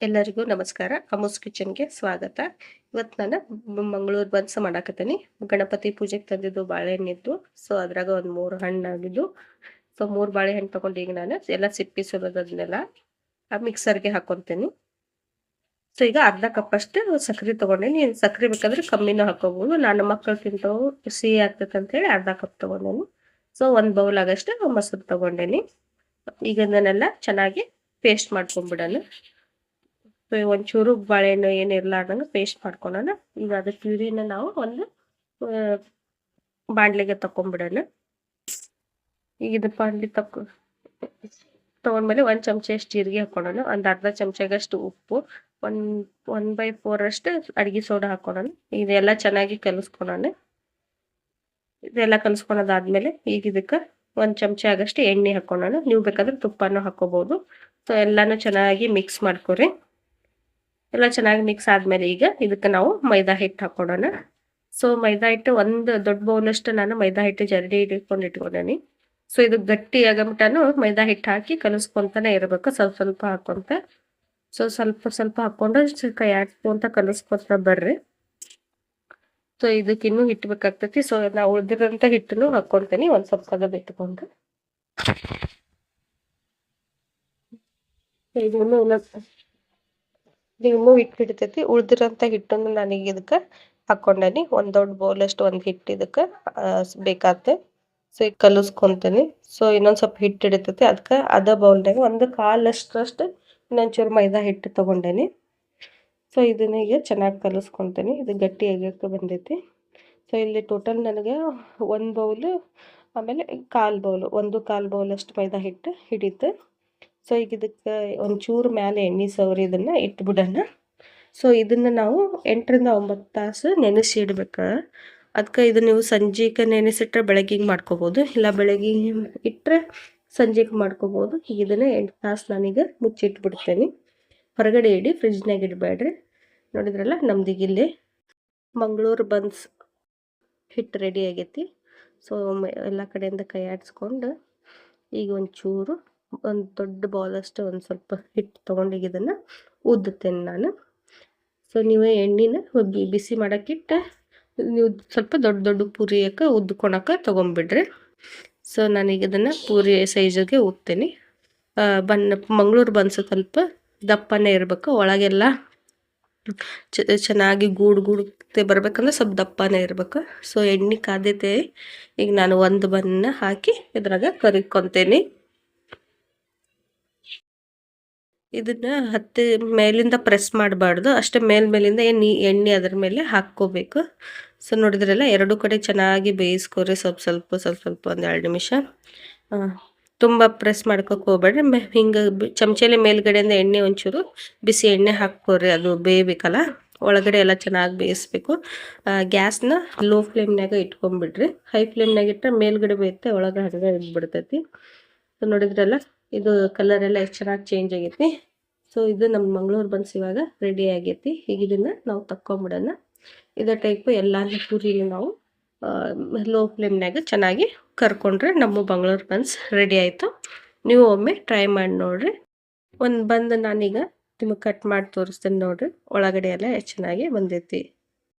ಎಲ್ಲರಿಗೂ ನಮಸ್ಕಾರ. ಅಮೂಸ್ ಕಿಚನ್ಗೆ ಸ್ವಾಗತ. ಇವತ್ತು ನಾನು ಮಂಗಳೂರು ಬನ್ಸ್ ಮಾಡಾಕತ್ತೀನಿ. ಗಣಪತಿ ಪೂಜೆಗೆ ತಂದಿದ್ದು ಬಾಳೆಹಣ್ಣಿದ್ದು. ಸೊ, ಅದ್ರಾಗ ಒಂದು ಮೂರು ಹಣ್ಣಾಗಿದ್ದು. ಸೊ, ಮೂರು ಬಾಳೆಹಣ್ಣು ತಗೊಂಡು ಈಗ ನಾನು ಎಲ್ಲ ಸಿಪ್ಪಿ ಸುಲೋದನ್ನೆಲ್ಲ ಆ ಮಿಕ್ಸರ್ಗೆ ಹಾಕೊತೀನಿ. ಸೊ, ಈಗ ಅರ್ಧ ಕಪ್ ಕಪ್ಪಷ್ಟು ಸಕ್ಕರೆ ತೊಗೊಂಡೇನಿ. ಸಕ್ಕರೆ ಬೇಕಾದ್ರೆ ಕಮ್ಮಿನೂ ಹಾಕೋಬಹುದು ನಾನು ಮಕ್ಕಳು ತಿಂತವು, ಸಿಹಿ ಆಗ್ತೈತೆ ಅಂತೇಳಿ ಅರ್ಧ ಕಪ್ ತೊಗೊಂಡೇನಿ. ಸೊ, ಒಂದು ಬೌಲ್ ಆಗಷ್ಟು ಮೊಸರು ತೊಗೊಂಡೇನಿ. ಈಗ ಇದನ್ನೆಲ್ಲ ಚೆನ್ನಾಗಿ ಪೇಸ್ಟ್ ಮಾಡ್ಕೊಂಡ್ಬಿಡೋಣ ಒಂಚೂರು ಬಾಳೆಹಣ್ಣು ಏನು ಇರ್ಲಾರ್ದಂಗೆ ಪೇಸ್ಟ್ ಮಾಡ್ಕೊಳೋಣ. ಈಗ ಅದು ಪ್ಯೂರಿನ ನಾವು ಒಂದು ಬಾಂಡ್ಲಿಗೆ ತಕೊಂಡ್ಬಿಡೋಣ ಈಗ ಇದು ಬಾಂಡ್ಲಿ ತಕೊ ತಗೊಂಡ್ಮೇಲೆ ಒಂದು ಚಮಚ ಅಷ್ಟು ಜೀರಿಗೆ ಹಾಕೊಳ್ಳೋಣ ಒಂದು ಅರ್ಧ ಚಮಚಗಷ್ಟು ಉಪ್ಪು ಒನ್ ಒನ್ ಬೈ ಫೋರ್ ಅಷ್ಟು ಅಡುಗೆ ಸೋಡಾ ಹಾಕೊಳ್ಳೋಣ ಇದೆಲ್ಲ ಚೆನ್ನಾಗಿ ಕಲಿಸ್ಕೊಳೋಣ. ಇದೆಲ್ಲ ಕಲಿಸ್ಕೊಳೋದಾದ್ಮೇಲೆ ಈಗ ಇದಕ್ಕೆ ಒಂದು ಚಮಚ ಆಗಷ್ಟು ಎಣ್ಣೆ ಹಾಕೊಳ್ಳೋಣ ನೀವು ಬೇಕಾದ್ರೆ ತುಪ್ಪನೂ ಹಾಕೋಬಹುದು ಸೊ ಎಲ್ಲಾನು ಚೆನ್ನಾಗಿ ಮಿಕ್ಸ್ ಮಾಡ್ಕೊರಿ. ಎಲ್ಲ ಚೆನ್ನಾಗಿ ಮಿಕ್ಸ್ ಆದ್ಮೇಲೆ ಈಗ ಇದಕ್ಕೆ ನಾವು ಮೈದಾ ಹಿಟ್ಟು ಹಾಕೊಡೋಣ ಸೊ ಮೈದಾ ಹಿಟ್ಟು ಒಂದು ದೊಡ್ಡ ಬೌಲಷ್ಟು ನಾನು ಮೈದಾ ಹಿಟ್ಟು ಜರಡಿ ಹಿಡ್ಕೊಂಡು ಇಟ್ಕೊಂಡೇನಿ. ಸೊ ಇದು ಗಟ್ಟಿ ಆಗಮಟನು ಮೈದಾ ಹಿಟ್ಟು ಹಾಕಿ ಕಲಿಸ್ಕೊಂತಾನೆ ಇರಬೇಕು. ಸ್ವಲ್ಪ ಸ್ವಲ್ಪ ಹಾಕೊಂತ ಸೊ ಸ್ವಲ್ಪ ಸ್ವಲ್ಪ ಹಾಕೊಂಡು ಕೈ ಅಂತ ಕಲಿಸ್ಕೊಂತ ಬರ್ರಿ. ಸೊ ಇದಕ್ಕೆ ಇನ್ನೂ ಹಿಟ್ಟು ಬೇಕಾಗ್ತೈತಿ. ಸೊ ನಾವು ಉಳಿದಿರೋಂಥ ಹಿಟ್ಟನ್ನು ಹಾಕೊಂತೀನಿ ಒಂದು ಸ್ವಲ್ಪ ತೆಗೆದು ಇಟ್ಕೊಂಡು. ಇದನ್ನು ನೀವು ಹಿಟ್ಟು ಹಿಡಿತೈತಿ ಉಳ್ದಿರೋಂಥ ಹಿಟ್ಟನ್ನು ಈಗ ಇದಕ್ಕೆ ಹಾಕೊಂಡೇನಿ ಒಂದು ದೊಡ್ಡ ಬೌಲಷ್ಟು ಒಂದು ಹಿಟ್ಟು ಇದಕ್ಕೆ ಬೇಕಾಗ್ತದೆ ಸೊ ಈಗ ಕಲಿಸ್ಕೊಂತೀನಿ. ಸೊ ಇನ್ನೊಂದು ಸ್ವಲ್ಪ ಹಿಟ್ಟು ಹಿಡಿತೈತಿ. ಅದಕ್ಕೆ ಅದ ಬೌಲ್ನಾಗ ಒಂದು ಕಾಲಷ್ಟರಷ್ಟು ಇನ್ನೊಂಚೂರು ಮೈದಾ ಹಿಟ್ಟು ತೊಗೊಂಡೇನಿ ಸೊ ಇದನ್ನ ಈಗ ಚೆನ್ನಾಗಿ ಕಲಿಸ್ಕೊತೀನಿ. ಇದು ಗಟ್ಟಿ ಆಗಕ್ಕೆ ಬಂದೈತಿ. ಸೊ ಇಲ್ಲಿ ಟೋಟಲ್ ನನಗೆ ಒಂದು ಬೌಲು ಆಮೇಲೆ ಕಾಲು ಬೌಲು ಒಂದು ಕಾಲು ಬೌಲಷ್ಟು ಮೈದಾ ಹಿಟ್ಟು ಹಿಡಿತು. ಸೊ ಈಗ ಇದಕ್ಕೆ ಒಂಚೂರು ಮೇಲೆ ಎಣ್ಣೆ ಸವರಿ ಇದನ್ನು ಇಟ್ಬಿಡೋಣ. ಸೊ ಇದನ್ನು ನಾವು ಎಂಟರಿಂದ ಒಂಬತ್ತು ತಾಸು ನೆನೆಸಿ ಇಡ್ಬೇಕು. ಅದಕ್ಕೆ ಇದು ನೀವು ಸಂಜೆಗೆ ನೆನೆಸಿಟ್ರೆ ಬೆಳಗ್ಗೆಗೆ ಮಾಡ್ಕೋಬೋದು. ಇಲ್ಲ ಬೆಳಗ್ಗೆ ಇಟ್ಟರೆ ಸಂಜೆಗೆ ಮಾಡ್ಕೋಬೋದು. ಈಗ ಇದನ್ನು ಎಂಟು ತಾಸು ನಾನೀಗ ಮುಚ್ಚಿಟ್ಬಿಡ್ತೇನೆ. ಹೊರಗಡೆ ಇಡಿ ಫ್ರಿಜ್ನಾಗ ಇಡಬೇಡ್ರಿ ನೋಡಿದ್ರಲ್ಲ ನಮ್ದೀಗ ಇಲ್ಲಿ ಮಂಗಳೂರು ಬನ್ಸ್ ಹಿಟ್ಟು ರೆಡಿ ಆಗೈತಿ. ಸೊ ಎಲ್ಲ ಕಡೆಯಿಂದ ಕೈ ಆಡಿಸ್ಕೊಂಡು ಈಗ ಒಂಚೂರು ಒಂದು ದೊಡ್ಡ ಬಾಲಷ್ಟು ಒಂದು ಸ್ವಲ್ಪ ಹಿಟ್ಟು ತೊಗೊಂಡಿದ್ದನ್ನು ಉದ್ದುತ್ತೇನೆ ನಾನು. ಸೊ ನೀವು ಎಣ್ಣೆನ ಬಿಸಿ ಮಾಡೋಕ್ಕಿಟ್ಟು ನೀವು ಸ್ವಲ್ಪ ದೊಡ್ಡ ದೊಡ್ಡ ಪೂರಿಯಕ್ಕೆ ಉದ್ಕೊಳಕ್ಕೆ ತೊಗೊಂಬಿಡ್ರಿ. ಸೊ ನಾನೀಗ ಇದನ್ನು ಪೂರಿ ಸೈಜಿಗೆ ಉತ್ತೇನೆ. ಬನ್ನ ಮಂಗಳೂರು ಬನ್ಸು ಸ್ವಲ್ಪ ದಪ್ಪನೇ ಇರಬೇಕು. ಒಳಗೆಲ್ಲ ಚೆನ್ನಾಗಿ ಗೂಡು ಗೂಡುತ್ತೆ ಬರ್ಬೇಕಂದ್ರೆ ಸ್ವಲ್ಪ ದಪ್ಪನೇ ಇರಬೇಕು. ಸೊ ಎಣ್ಣೆ ಕಾದ್ಯತೆ ಈಗ ನಾನು ಒಂದು ಬನ್ನ ಹಾಕಿ ಇದ್ರಾಗ ಕರಿಕೊತೇನೆ. ಇದನ್ನ ಹತ್ತಿ ಮೇಲಿಂದ ಪ್ರೆಸ್ ಮಾಡಬಾರ್ದು. ಅಷ್ಟೇ ಮೇಲ್ ಮೇಲಿಂದ ಎಣ್ಣೆ ಅದ್ರ ಮೇಲೆ ಹಾಕ್ಕೋಬೇಕು. ಸೊ ನೋಡಿದ್ರಲ್ಲ ಎರಡು ಕಡೆ ಚೆನ್ನಾಗಿ ಬೇಯಿಸ್ಕೊರಿ ಸ್ವಲ್ಪ ಸ್ವಲ್ಪ ಸ್ವಲ್ಪ ಸ್ವಲ್ಪ ಒಂದು ಎರಡು ನಿಮಿಷ. ತುಂಬ ಪ್ರೆಸ್ ಮಾಡ್ಕೋಕೆ ಹೋಗ್ಬೇಡ್ರಿ. ಹಿಂಗೆ ಚಮಚಲಿ ಮೇಲ್ಗಡೆಯಿಂದ ಎಣ್ಣೆ ಒಂಚೂರು ಬಿಸಿ ಎಣ್ಣೆ ಹಾಕ್ಕೋರಿ. ಅದು ಬೇಯಬೇಕಲ್ಲ. ಒಳಗಡೆ ಎಲ್ಲ ಚೆನ್ನಾಗಿ ಬೇಯಿಸ್ಬೇಕು. ಗ್ಯಾಸ್ನ ಲೋ ಫ್ಲೇಮ್ನಾಗ ಇಟ್ಕೊಂಡ್ಬಿಡ್ರಿ. ಹೈ ಫ್ಲೇಮ್ನಾಗ ಇಟ್ಟರೆ ಮೇಲ್ಗಡೆ ಬೇಯುತ್ತೆ ಒಳಗೆ ಹಂಗೆ ಇದ್ಬಿಡ್ತೈತಿ ಸೊ ನೋಡಿದ್ರಲ್ಲ ಇದು ಕಲರ್ ಎಲ್ಲ ಎಷ್ಟು ಚೆನ್ನಾಗಿ ಚೇಂಜ್ ಆಗೈತಿ. ಸೊ ಇದು ನಮ್ಮ ಮಂಗಳೂರು ಬನ್ಸ್ ಇವಾಗ ರೆಡಿ ಆಗೈತಿ. ಈಗ ಇದನ್ನು ನಾವು ತಕ್ಕೊಂಬಿಡೋಣ. ಇದೇ ಟೈಪ್ ಎಲ್ಲ ಪೂರಿ ನಾವು ಲೋ ಫ್ಲೇಮ್ನಾಗ ಚೆನ್ನಾಗಿ ಕರ್ಕೊಂಡ್ರೆ ನಮ್ಮ ಮಂಗಳೂರು ಬನ್ಸ್ ರೆಡಿ ಆಯಿತು. ನೀವು ಒಮ್ಮೆ ಟ್ರೈ ಮಾಡಿ ನೋಡ್ರಿ. ಒಂದು ಬಂದು ನಾನೀಗ ನಿಮಗೆ ಕಟ್ ಮಾಡಿ ತೋರಿಸ್ತೇನೆ ನೋಡ್ರಿ. ಒಳಗಡೆ ಎಲ್ಲ ಎಷ್ಟು ಚೆನ್ನಾಗಿ ಬಂದೈತಿ.